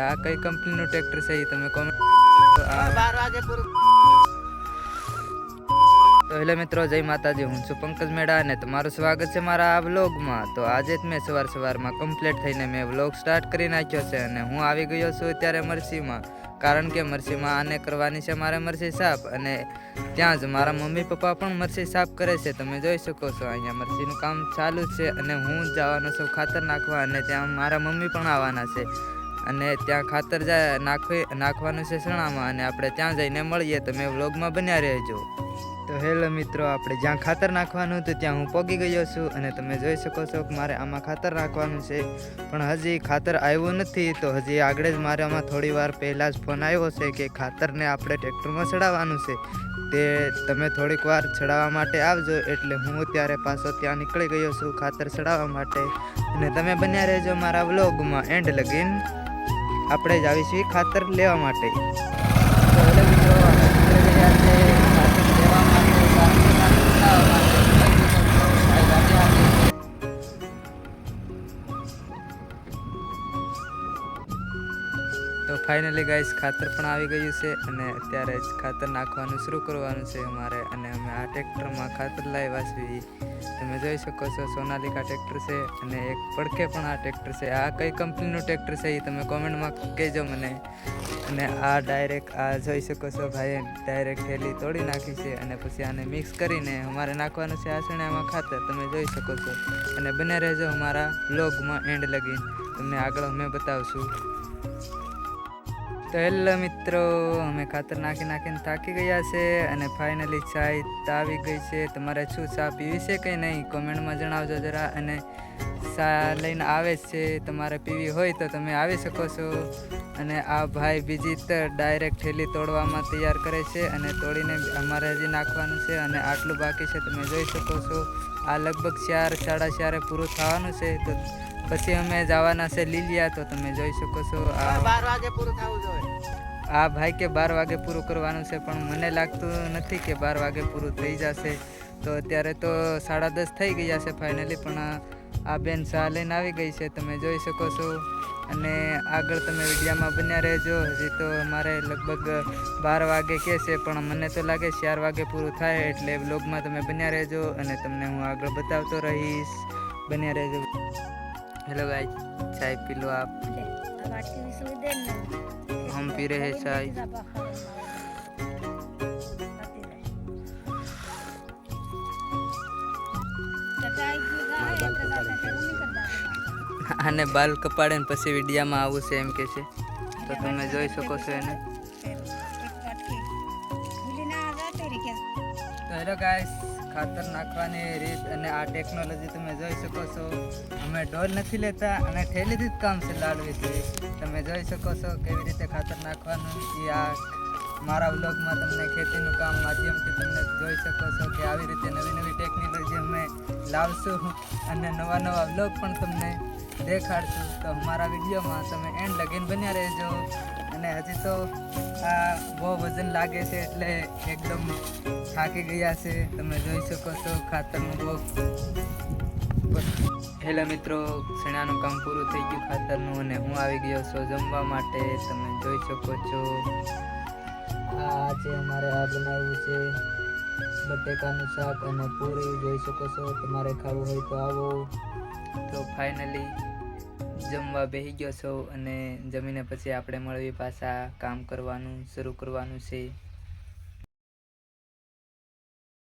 આ કઈ કંપનીનું ટ્રેક્ટર છે એ તમે કોમેન્ટ તો હેલો મિત્રો, જય માતાજી, હું છું પંકજ મેડા અને તમારું સ્વાગત છે મારા આ વ્લોગમાં તો આજે જ મેં સવાર સવારમાં કમ્પ્લીટ થઈને મેં વ્લોગ સ્ટાર્ટ કરી નાખ્યો છે અને હું આવી ગયો છું અત્યારે મરસીમાં. કારણ કે મરસીમાં આને કરવાની છે મારે મરસી સાફ અને ત્યાં જ મારા મમ્મી પપ્પા પણ મરસી સાફ કરે છે. તમે જોઈ શકો છો, અહીંયા મરસીનું કામ ચાલુ છે અને હું જવાનો છું ખાતર નાખવા અને ત્યાં મારા મમ્મી પણ આવવાના છે. અને ત્યાં ખાતર નાખવી, નાખવાનું છે સણામાં અને આપણે ત્યાં જઈને મળીએ તમે વ્લોગમાં બન્યા રહેજો. તો હેલો મિત્રો, આપણે જ્યાં ખાતર નાખવાનું હતું ત્યાં હું પહોંચી ગયો છું અને તમે જોઈ શકો છો કે મારે આમાં ખાતર નાખવાનું છે. પણ હજી ખાતર આવ્યું નથી, તો હજી આગળ જ મારે આમાં થોડી વાર પહેલાં જ ફોન આવ્યો છે કે ખાતરને આપણે ટ્રેક્ટરમાં ચડાવવાનું છે. તે તમે થોડીક વાર ચડાવવા માટે આવજો, એટલે હું ત્યારે પાછો ત્યાં નીકળી ગયો છું ખાતર ચડાવવા માટે. અને તમે બન્યા રહેજો મારા વ્લોગમાં. એન્ડ લગીન આપણે જ આવીશું ખાતર લેવા માટે. ફાઇનલી ગાઈસ ખાતર પણ આવી ગયું છે અને અત્યારે જ ખાતર નાખવાનું શરૂ કરવાનું છે અમારે અને અમે આ ટ્રેક્ટરમાં ખાતર લાવ્યા છીએ તમે જોઈ શકો છો, સોનાલિકા ટ્રેક્ટર છે અને એક પડખે પણ આ ટ્રેક્ટર છે. આ કઈ કંપનીનું ટ્રેક્ટર છે એ તમે કોમેન્ટમાં કહેજો મને. અને આ ડાયરેક્ટ આ જોઈ શકો છો ભાઈએ ડાયરેક્ટ થેલી તોડી નાખી છે અને પછી આને મિક્સ કરીને અમારે નાખવાનું છે આ શણામાં ખાતર. તમે જોઈ શકો છો. અને બને રહેજો અમારા બ્લોગમાં એન્ડ લગીન. તમને આગળ અમે બતાવશું. તો હેલો મિત્રો, અમે ખાતર નાખી નાખીને થાકી ગયા છે અને ફાઇનલી ચાય તાવી ગઈ છે. તમારે શું ચા પીવી છે કે નહીં કોમેન્ટમાં જણાવજો જરા અને ચા લઈને આવે છે, તમારે પીવી હોય તો તમે આવી શકો છો. અને આ ભાઈ બીજી તો ડાયરેક્ટ થેલી તોડવામાં તૈયાર કરે છે અને તોડીને અમારે હજી નાખવાનું છે અને આટલું બાકી છે તમે જોઈ શકો છો. આ લગભગ ચાર સાડા ચારે પૂરું થવાનું છે તો પછી અમે જવાના છે લીલિયા તો તમે જોઈ શકો છો આ બાર વાગે પૂરું થવું જોઈએ. આ ભાઈ કે બાર વાગે પૂરું કરવાનું છે પણ મને લાગતું નથી કે બાર વાગે પૂરું થઈ જશે. તો અત્યારે તો સાડા દસ થઈ ગયા છે ફાઇનલી પણ આ- બેન ચા લઈને આવી ગઈ છે તમે જોઈ શકો છો. અને આગળ તમે વિડીયામાં બન્યા રહેજો. હજી તો અમારે લગભગ બાર વાગે કે છે પણ મને તો લાગે ચાર વાગે પૂરું થાય એટલે બ્લોગમાં તમે બન્યા રહેજો. અને તમને હું આગળ બતાવતો રહીશ. બન્યા રહેજો. हेलो गाइस चाय पी लो आप हम पी रहे हैं चाय અને બાલ કપાડે ને પછી. વિડીયામાં આવું છે એમ કે છે. તો તમે જોઈ શકો છો એને. તો હેલો ગાઈસ ખાતર નાખવાની રીત અને આ ટેકનોલોજી તમે જોઈ શકો છો. અમે ઢોલ નથી લેતા અને ઠેલીથી જ કામ છે લાડવીથી તમે જોઈ શકો છો કેવી રીતે ખાતર નાખવાનું. એ આ મારા વ્લોગમાં તમને ખેતીનું કામ માધ્યમથી તમને જોઈ શકો છો કે આવી રીતે નવી નવી ટેકનોલોજી અમે લાવશું. અને નવા નવા વ્લોગ પણ તમને દેખાડશું. તો અમારા વિડીયોમાં તમે એન્ડ લગીન બન્યા રહેજો. અને હજી તો આ બહુ વજન લાગે છે એટલે એકદમ થાકી ગયા છે. તમે જોઈ શકો છો, ખાતરનું બહુ હેલો મિત્રો, શેણાનું કામ પૂરું થઈ ગયું ખાતરનું અને હું આવી ગયો છું જમવા માટે. તમે જોઈ શકો છો. આ આજે અમારે આ બનાવ્યું છે બટેકાનું શાક અને પૂરી. જોઈ શકો છો, તમારે ખાવું હોય તો આવો. તો ફાઇનલી જમવા બેસી ગયો છો અને જમીને પછી આપણે મળવી પાછા, કામ કરવાનું, શરૂ કરવાનું છે.